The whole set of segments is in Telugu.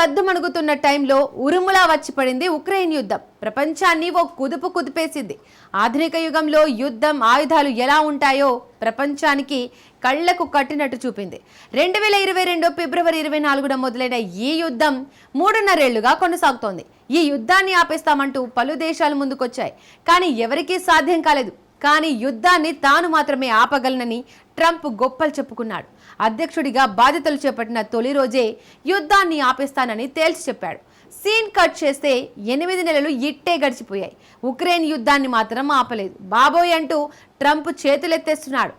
సద్దుమణుగుతున్న టైంలో ఉరుములా వచ్చి పడింది ఉక్రెయిన్ యుద్ధం. ప్రపంచాన్ని ఓ కుదుపు కుదిపేసింది. ఆధునిక యుగంలో యుద్ధం ఆయుధాలు ఎలా ఉంటాయో ప్రపంచానికి కళ్ళకు కట్టినట్టు చూపింది. రెండు వేల ఇరవై రెండు ఫిబ్రవరి ఇరవై నాలుగున మొదలైన ఈ యుద్ధం మూడున్నరేళ్ళుగా కొనసాగుతోంది. ఈ యుద్ధాన్ని ఆపేస్తామంటూ పలు దేశాలు ముందుకొచ్చాయి. కానీ ఎవరికీ సాధ్యం కాలేదు. కానీ యుద్ధాన్ని తాను మాత్రమే ఆపగలనని ట్రంప్ గొప్పలు చెప్పుకున్నాడు. అధ్యక్షుడిగా బాధ్యతలు చేపట్టిన తొలి రోజే యుద్ధాన్ని ఆపేస్తానని తేల్చి చెప్పాడు. సీన్ కట్ చేస్తే ఎనిమిది నెలలు ఇట్టే గడిచిపోయాయి. ఉక్రెయిన్ యుద్ధాన్ని మాత్రం ఆపలేదు. బాబోయ్ అంటూ ట్రంప్ చేతులెత్తేస్తున్నాడు.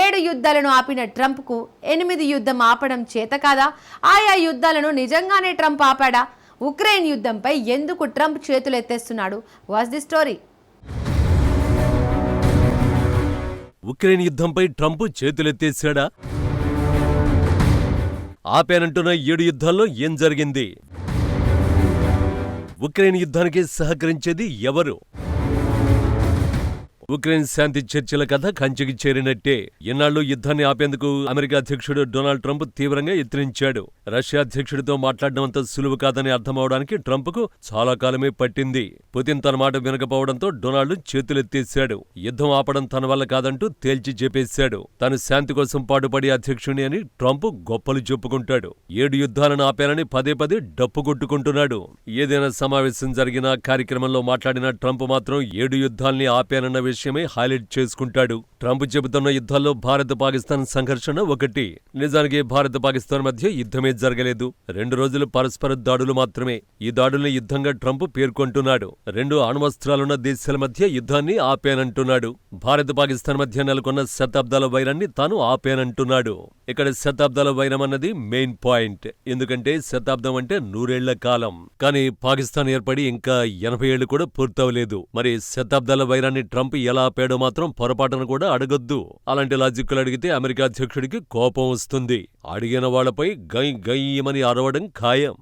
ఏడు యుద్ధాలను ఆపిన ట్రంప్కు ఎనిమిది యుద్ధం ఆపడం చేత కాదా? ఆయా యుద్ధాలను నిజంగానే ట్రంప్ ఆపాడా? ఉక్రెయిన్ యుద్ధంపై ఎందుకు Trump చేతులెత్తేస్తున్నాడు? Was the story. Ukraine యుద్ధంపై ట్రంప్ చేతులెత్తేసాడా ఆపానంటున్న ఏడు యుద్ధాల్లో ఏం జరిగింది? ఉక్రెయిన్ యుద్ధానికి సహకరించేది ఎవరు? ఉక్రెయిన్ శాంతి చర్చల కథ కంచికి చేరినట్టే ఇన్నాళ్ళు యుద్ధాన్ని ఆపేందుకు అమెరికా అధ్యక్షుడు డొనాల్డ్ ట్రంప్ తీవ్రంగా యత్నించాడు. రష్యా అధ్యక్షుడితో మాట్లాడడం అంత సులువు కాదని అర్థమవడానికి ట్రంప్కు చాలా కాలమే పట్టింది. పుతిన్ తన మాట వినకపోవడంతో డొనాల్డ్ చేతులెత్తేశాడు. యుద్ధం ఆపడం తన వల్ల కాదంటూ తేల్చి చెప్పేశాడు. తాను శాంతి కోసం పాటుపడి అధ్యక్షుని అని ట్రంప్ గొప్పలు చెప్పుకుంటాడు. ఏడు యుద్ధాలను ఆపానని పదే పదే డప్పు కొట్టుకుంటున్నాడు. ఏదైనా సమావేశం జరిగినా కార్యక్రమంలో మాట్లాడిన ట్రంప్ మాత్రం ఏడు యుద్ధాల్ని ఆపానన్న విషయమే హైలైట్ చేసుకుంటాడు. ట్రంప్ చెబుతున్న యుద్ధాల్లో భారత్ పాకిస్తాన్ సంఘర్షణ ఒకటి. నిజానికి భారత్ పాకిస్తాన్ మధ్య యుద్ధమే జరగలేదు. రెండు రోజులు పరస్పర దాడులు మాత్రమే. ఈ దాడుల్ని యుద్ధంగా ట్రంప్ పేర్కొంటున్నాడు. రెండు అణువస్త్రాలున్న దేశాల మధ్య యుద్ధాన్ని ఆపేనంటున్నాడు. భారత్ పాకిస్తాన్ మధ్య నెలకొన్న శతాబ్దాల వైరాన్ని తాను ఆపేనంటున్నాడు. ఇక్కడ శతాబ్దాల వైరం అన్నది మెయిన్ పాయింట్ ఎందుకంటే శతాబ్దం అంటే నూరేళ్ళ కాలం. కానీ పాకిస్తాన్ ఏర్పడి ఇంకా ఎనభై ఏళ్ళు కూడా పూర్తవలేదు. మరి శతాబ్దాల వైరాన్ని ట్రంప్ ఎలా ఆపాడో మాత్రం పొరపాటున కూడా అడగొద్దు. అలాంటి లాజిక్లు అడిగితే అమెరికా అధ్యక్షుడికి కోపం వస్తుంది. అడిగిన వాళ్ళపై గై గయ్యమని అరవడం ఖాయం.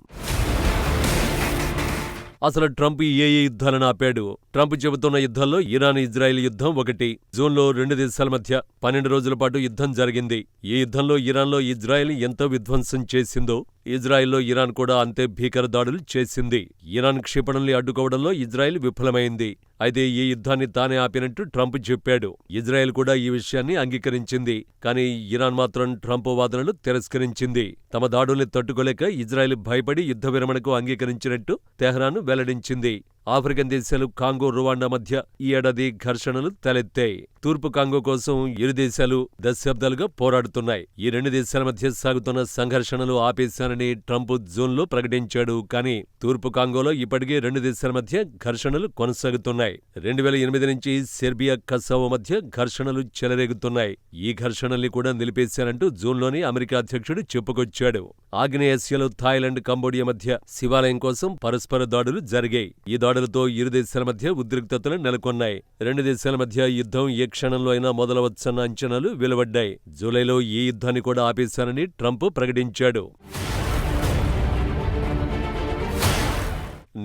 అసలు ట్రంప్ ఏ ఏ యుద్ధాలను ఆపాడు? ట్రంప్ చెబుతున్న యుద్ధంలో ఇరాన్ ఇజ్రాయెల్ యుద్ధం ఒకటి. జూన్లో రెండు దేశాల మధ్య పన్నెండు రోజుల పాటు యుద్ధం జరిగింది. ఈ యుద్ధంలో ఇరాన్లో ఇజ్రాయెల్ ఎంతో విధ్వంసం చేసిందో ఇజ్రాయెల్లో ఇరాన్ కూడా అంతే భీకర దాడులు చేసింది. ఇరాన్ క్షిపణుల్ని అడ్డుకోవడంలో ఇజ్రాయెల్ విఫలమైంది. అయితే ఈ యుద్ధాన్ని తానే ఆపినట్టు ట్రంప్ చెప్పాడు. ఇజ్రాయెల్ కూడా ఈ విషయాన్ని అంగీకరించింది. కానీ ఇరాన్ మాత్రం ట్రంప్ వాదనలు తిరస్కరించింది. తమ దాడుల్ని తట్టుకోలేక ఇజ్రాయెల్ భయపడి యుద్ధ విరమణకు అంగీకరించినట్టు తెహ్రాన్ వెల్లడించింది. ఆఫ్రికన్ దేశాలు కాంగో రువాండా మధ్య ఈ ఏడాది ఘర్షణలు తలెత్తాయి. తూర్పు కాంగో కోసం ఇరు దేశాలు దశాబ్దాలుగా పోరాడుతున్నాయి. ఈ రెండు దేశాల మధ్య సాగుతున్న సంఘర్షణలు ఆపేశానని ట్రంప్ జూన్లో ప్రకటించాడు. కానీ తూర్పు కాంగోలో ఇప్పటికే రెండు దేశాల మధ్య ఘర్షణలు కొనసాగుతున్నాయి. రెండు వేల ఎనిమిది నుంచి సెర్బియా కసావో మధ్య ఘర్షణలు చెలరేగుతున్నాయి. ఈ ఘర్షణల్ని కూడా నిలిపేశానంటూ జూన్లోని అమెరికా అధ్యక్షుడు చెప్పుకొచ్చాడు. ఆగ్నేయాసియాలో థాయిలాండ్ కంబోడియా మధ్య శివాలయం కోసం పరస్పర దాడులు జరిగాయి. ఈ దాడులతో ఇరు దేశాల మధ్య ఉద్రిక్తతలు నెలకొన్నాయి. రెండు దేశాల మధ్య యుద్ధం ఏ క్షణంలో అయినా మొదలవచ్చన్న అంచనాలు వెలువడ్డాయి. జూలైలో ఈ యుద్ధాన్ని కూడా ఆపేశానని ట్రంప్ ప్రకటించాడు.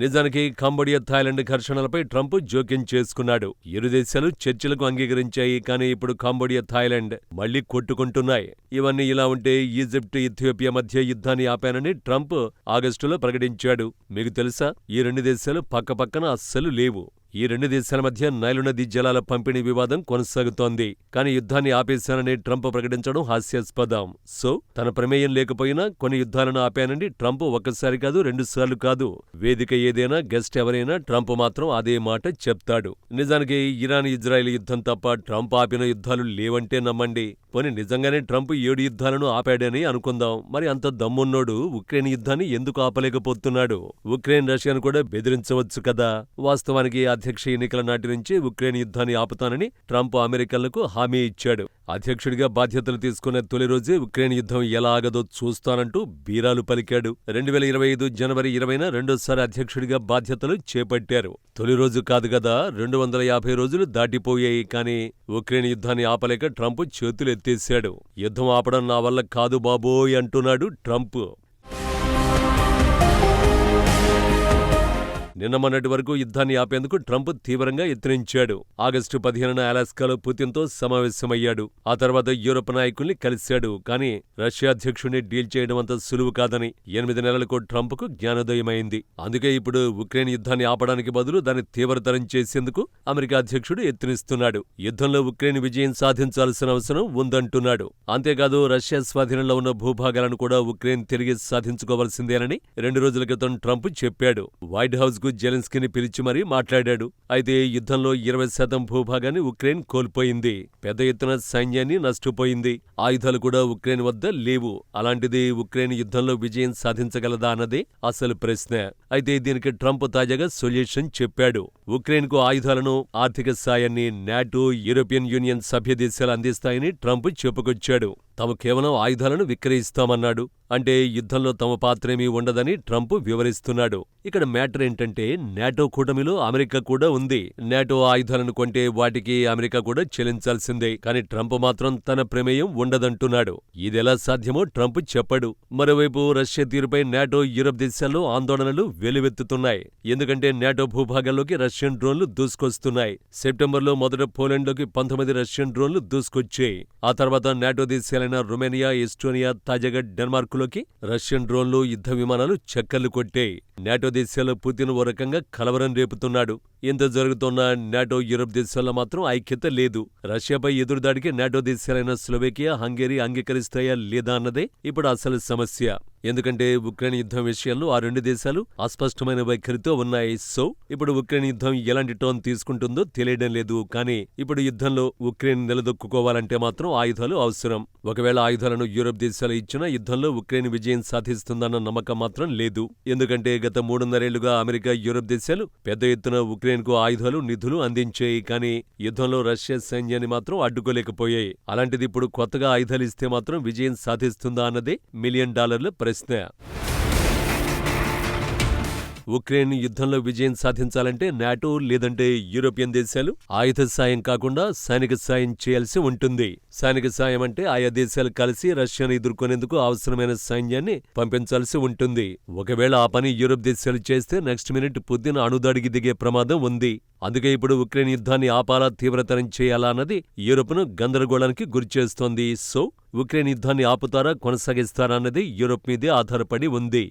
నిజానికి కంబోడియా థాయిలాండ్ ఘర్షణలపై ట్రంప్ జోక్యం చేసుకున్నాడు. ఇరు దేశాలు చర్చలకు అంగీకరించాయి కానీ ఇప్పుడు కంబోడియా థాయిలాండ్ మళ్ళీ కొట్టుకుంటున్నాయి. ఇవన్నీ ఇలా ఉంటే ఈజిప్ట్ ఇథియోపియా మధ్య యుద్ధాన్ని ఆపానని ట్రంప్ ఆగస్టులో ప్రకటించాడు. మీకు తెలుసా? ఈ రెండు దేశాలు పక్కపక్కన అస్సలు లేవు. ఈ రెండు దేశాల మధ్య నైలు నదీ జలాల పంపిణీ వివాదం కొనసాగుతోంది. కానీ యుద్ధాన్ని ఆపేశానని ట్రంప్ ప్రకటించడం హాస్యాస్పదం. సో తన ప్రమేయం లేకపోయినా కొన్ని యుద్ధాలను ఆపానని ట్రంప్ ఒక్కసారి కాదు రెండుసార్లు కాదు. వేదిక ఏదైనా గెస్ట్ ఎవరైనా ట్రంప్ మాత్రం అదే మాట చెప్తాడు. నిజానికి ఇరాన్ ఇజ్రాయెల్ యుద్ధం తప్ప ట్రంప్ ఆపిన యుద్ధాలు లేవంటే నమ్మండి. పోనీ నిజంగానే ట్రంప్ ఏడు యుద్ధాలను ఆపాడని అనుకుందాం. మరి అంత దమ్మున్నోడు ఉక్రెయిన్ యుద్ధాన్ని ఎందుకు ఆపలేకపోతున్నాడు? ఉక్రెయిన్ రష్యాను కూడా బెదిరించవచ్చు కదా? వాస్తవానికి అధ్యక్ష ఎన్నికల నాటి నుంచి ఉక్రెయిన్ యుద్ధాన్ని ఆపుతానని ట్రంప్ అమెరికన్లకు హామీ ఇచ్చాడు. అధ్యక్షుడిగా బాధ్యతలు తీసుకున్న తొలి రోజే ఉక్రెయిన్ యుద్ధం ఎలా ఆగదో చూస్తానంటూ బీరాలు పలికాడు. రెండు వేల ఇరవై ఐదు జనవరి ఇరవైన రెండోసారి అధ్యక్షుడిగా బాధ్యతలు చేపట్టారు. తొలి రోజు కాదు కదా రెండు వందల యాభై రోజులు దాటిపోయాయి కానీ ఉక్రెయిన్ యుద్ధాన్ని ఆపలేక ట్రంప్ చేతులు ఎత్తేశాడు యుద్ధం ఆపడం నా వల్ల కాదు బాబోయ్ అంటున్నాడు ట్రంప్. నిన్న మొన్నటి వరకు యుద్ధాన్ని ఆపేందుకు ట్రంప్ తీవ్రంగా యత్నించాడు. ఆగస్టు పదిహేనున అలాస్కాలో పుతిన్తో సమావేశమయ్యాడు. ఆ తర్వాత యూరోప్ నాయకుల్ని కలిశాడు. కానీ రష్యా అధ్యక్షుడిని డీల్ చేయడం అంత సులువు కాదని ఎనిమిది నెలలకు ట్రంప్కు జ్ఞానోదయమైంది. అందుకే ఇప్పుడు ఉక్రెయిన్ యుద్ధాన్ని ఆపడానికి బదులు దాన్ని తీవ్రతరం చేసేందుకు అమెరికా అధ్యక్షుడు యత్నిస్తున్నాడు. యుద్ధంలో ఉక్రెయిన్ విజయం సాధించాల్సిన అవసరం ఉందంటున్నాడు. అంతేకాదు రష్యా స్వాధీనంలో ఉన్న భూభాగాలను కూడా ఉక్రెయిన్ తిరిగి సాధించుకోవాల్సిందేనని రెండు రోజుల క్రితం ట్రంప్ చెప్పాడు. వైట్ హౌస్కు జెలెన్స్కీని పిలిచి మరీ మాట్లాడాడు. అయితే యుద్ధంలో ఇరవై శాతం భూభాగాన్ని ఉక్రెయిన్ కోల్పోయింది. పెద్ద ఎత్తున సైన్యాన్ని నష్టపోయింది. ఆయుధాలు కూడా ఉక్రెయిన్ వద్ద లేవు. అలాంటిది ఉక్రెయిన్ యుద్ధంలో విజయం సాధించగలదా అన్నదే అసలు ప్రశ్న. అయితే దీనికి ట్రంప్ తాజాగా సొల్యూషన్ చెప్పాడు. ఉక్రెయిన్కు ఆయుధాలను ఆర్థిక సాయాన్ని నాటో యూరోపియన్ యూనియన్ సభ్య దేశాలు అందిస్తాయని ట్రంప్ చెప్పుకొచ్చాడు. తాము కేవలం ఆయుధాలను విక్రయిస్తామన్నాడు. అంటే యుద్ధంలో తమ పాత్రేమీ ఉండదని ట్రంప్ వివరిస్తున్నాడు. ఇక్కడ మ్యాటర్ ఏంటంటే నాటో కూటమిలో అమెరికా కూడా ఉంది. నాటో ఆయుధాలను కొంటే వాటికి అమెరికా కూడా చెల్లించాల్సిందే. కానీ ట్రంప్ మాత్రం తన ప్రమేయం ఉండదంటున్నాడు. ఇదెలా సాధ్యమో ట్రంప్ చెప్పడు. మరోవైపు రష్యా తీరుపై నాటో యూరప్ దేశాల్లో ఆందోళనలు వెలువెత్తుతున్నాయి ఎందుకంటే నాటో భూభాగాల్లోకి రష్యన్ డ్రోన్లు దూసుకొస్తున్నాయి. సెప్టెంబర్లో మొదట పోలాండ్లోకి పంతొమ్మిది రష్యన్ డ్రోన్లు దూసుకొచ్చాయి. ఆ తర్వాత నాటో దేశాలైన రొమేనియా ఎస్టోనియా తాజాగా డెన్మార్కులోకి రష్యన్ డ్రోన్లు యుద్ధ విమానాలు చక్కర్లు కొట్టాయి నాటో దేశాల్లో పుతిన్ ఓ రకంగా కలవరం రేపుతున్నాడు. ఇంత జరుగుతున్న నాటో యూరప్ దేశాల్లో మాత్రం ఐక్యత లేదు. రష్యాపై ఎదురుదాడికి నాటో దేశాలైన స్లోవేకియా హంగేరీ అంగీకరిస్తాయా లేదా అన్నదే ఇప్పుడు అసలు సమస్య. ఎందుకంటే ఉక్రెయిన్ యుద్ధం విషయంలో ఆ రెండు దేశాలు అస్పష్టమైన వైఖరితో ఉన్నాయి. సో ఇప్పుడు ఉక్రెయిన్ యుద్ధం ఎలాంటి టోన్ తీసుకుంటుందో తెలియడం లేదు. కానీ ఇప్పుడు యుద్ధంలో ఉక్రెయిన్ నిలదొక్కుకోవాలంటే మాత్రం ఆయుధాలు అవసరం. ఒకవేళ ఆయుధాలను యూరప్ దేశాలు ఇచ్చినా యుద్ధంలో ఉక్రెయిన్ విజయం సాధిస్తుందన్న నమ్మకం మాత్రం లేదు. ఎందుకంటే గత మూడున్నరేళ్ళుగా అమెరికా యూరప్ దేశాలు పెద్ద ఎత్తున ఉక్రెయిన్ యుక్రెయిన్కు ఆయుధాలు నిధులు అందించాయి కానీ యుద్ధంలో రష్యా సైన్యాన్ని మాత్రం అడ్డుకోలేకపోయాయి. అలాంటిది ఇప్పుడు కొత్తగా ఆయుధాలు ఇస్తే మాత్రం విజయం సాధిస్తుందా అన్నదే మిలియన్ డాలర్ల ప్రశ్న. ఉక్రెయిన్ యుద్ధంలో విజయం సాధించాలంటే నాటో లేదంటే యూరోపియన్ దేశాలు ఆయుధ సాయం కాకుండా సైనిక సాయం చేయాల్సి ఉంటుంది. సైనిక సాయం అంటే ఆయా దేశాలు కలిసి రష్యాను ఎదుర్కొనేందుకు అవసరమైన సైన్యాన్ని పంపించాల్సి ఉంటుంది. ఒకవేళ ఆ పని యూరోప్ దేశాలు చేస్తే నెక్స్ట్ మినిట్ పుతిన్ అణుదాడికి దిగే ప్రమాదం ఉంది. అందుకే ఇప్పుడు ఉక్రెయిన్ యుద్ధాన్ని ఆపాలా తీవ్రతరం చేయాలా అన్నది యూరోప్ను గందరగోళానికి గురిచేస్తోంది సో ఉక్రెయిన్ యుద్ధాన్ని ఆపుతారా కొనసాగిస్తారా అన్నది యూరోప్ మీదే ఆధారపడి ఉంది.